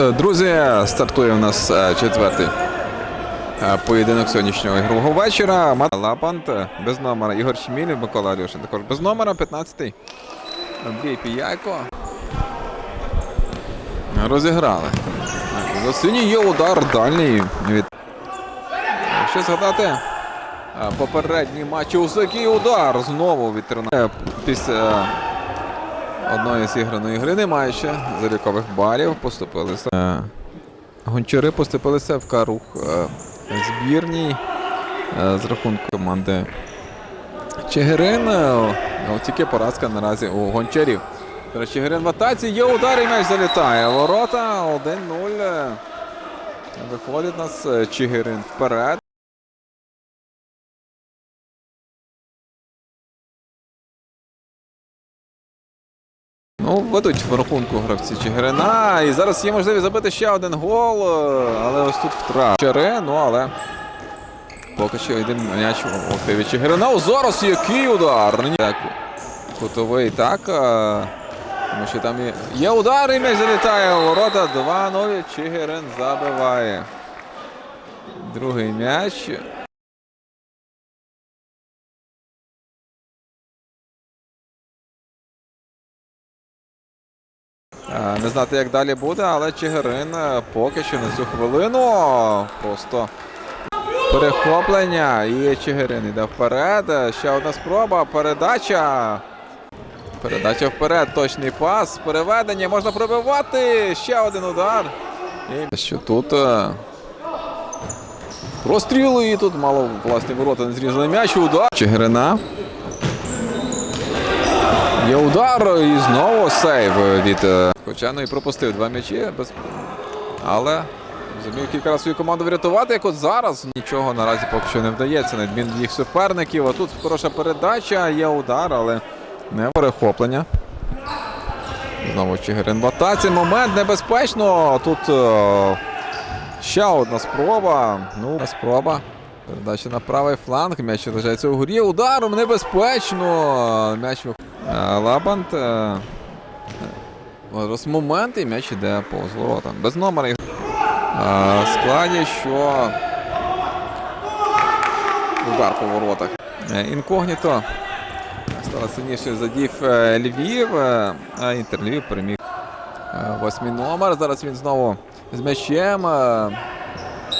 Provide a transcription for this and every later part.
Е, друзі, стартує у нас е, четвертий е, поєдинок сьогоднішнього ігрового вечора. Лапант без номера Ігор Шмілів, Микола Алюшин також без номера. 15-й Андрій Піяйко. Розіграли. За синій є удар дальній від. Якщо згадати е, попередні матчі, ось який удар знову від 13. Після одної зіграної гри немає ще залікових балів. Поступилися. Е, Гончари поступилися в карух е, збірній е, з рахунку команди Чигирин. Е, тільки поразка наразі у гончарів. Чигирин в атаці. Є удар і м'яч залітає. Ворота 1-0. Е, Виходить нас е, Чигирин вперед. Ну, ведуть в рахунку гравці Чигирина. І зараз є можливість забити ще один гол. е, Але ось тут втрат. Чаре, ну але поки що один м'яч у активі Чигирина. О, зараз який удар! Так, кутовий так. е, Тому що там є, є удар і м'яч залітає ворота. 2-0. Чигирин забиває. Другий м'яч. Не знати, як далі буде, але Чигирин е, поки що на цю хвилину просто перехоплення. І Чигирин йде вперед. Е, Ще одна спроба. Передача. Передача вперед. Точний пас. Переведення. Можна пробивати. Ще один удар. І що тут. е, Простріли і тут мало власні ворота не зрізали м'яч. Удар. Чигирина. Є удар і знову сейв від. е, Хоча ну і пропустив два м'ячі, без... але зумів кілька разів свою команду врятувати. Як от зараз нічого наразі поки що не вдається. На відміну від їх суперників. А тут хороша передача, є удар, але не перехоплення. Знову Чигирин в атаці. Момент небезпечно. Тут е, ще одна спроба. Ну, спроба. Передача на правий фланг. М'яч лежається у горі. Ударом небезпечно. М'яч Е, Лабант. е, Зараз момент і м'яч іде повз ворота. Без номера. Е, В складі, що удар по воротах. Е, Інкогніто стало сильніше задів е, Львів, е, а Інтер Львів переміг е, восьмий номер. Зараз він знову з м'ячем.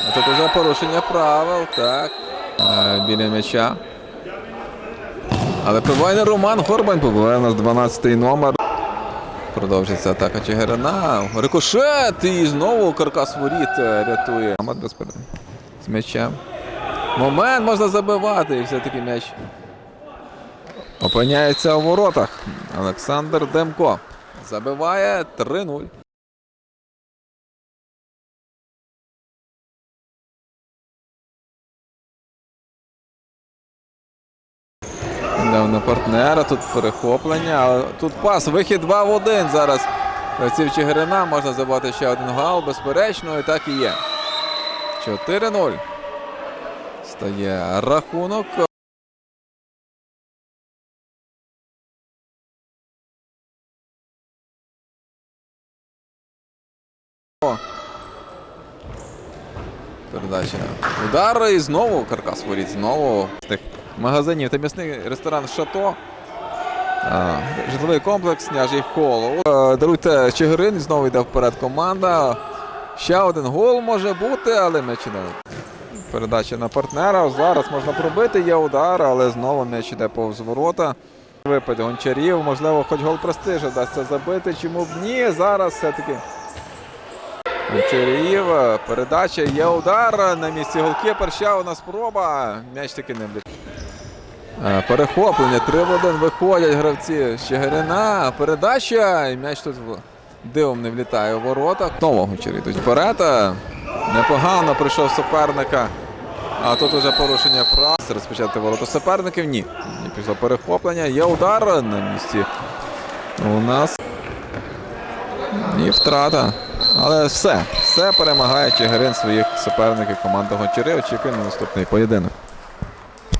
А Тут уже порушення правил. Так. Е, Біля м'яча. Але пробиває Роман Горбань, побиває у нас 12-й номер. Продовжується атака Чигирина. Рикошет і знову каркас воріт е, рятує. Амат без перед- з м'ячем. Момент можна забивати. І все-таки м'яч опиняється у воротах. Олександр Демко забиває 3-0. Дав на партнера, тут перехоплення, а тут пас, вихід 2 в 1 зараз. Гравців Чигирина можна забити ще один гол, безперечно, і так і є. 4-0. Стає рахунок. Передача. Удар і знову каркас воріт. Знову магазинів та м'ясний ресторан Шато. Житловий комплекс княжий коло. Е, Даруйте Чигирин, знову йде вперед команда. Ще один гол може бути, але м'яч іде. Передача на партнера. Зараз можна пробити, є удар, але знову м'яч іде повз ворота. Випад гончарів, можливо, хоч гол престижа вдасться забити. Чому б ні? Зараз все-таки. Гончарів, передача, є удар на місці голкіпер. Ще одна спроба. М'яч таки не влітає. Перехоплення 3 в 1 виходять гравці з Чигирина. Передача. І м'яч тут дивом не влітає у ворота. Знову гончарі йдуть вперед. Непогано прийшов суперника. А тут уже порушення прав. Розпочати ворота суперників. Ні. Пішло перехоплення. Є удар на місці. У нас. І втрата. Але все. Все перемагає Чигирин своїх суперників. Команда Гончари очікує на наступний поєдинок.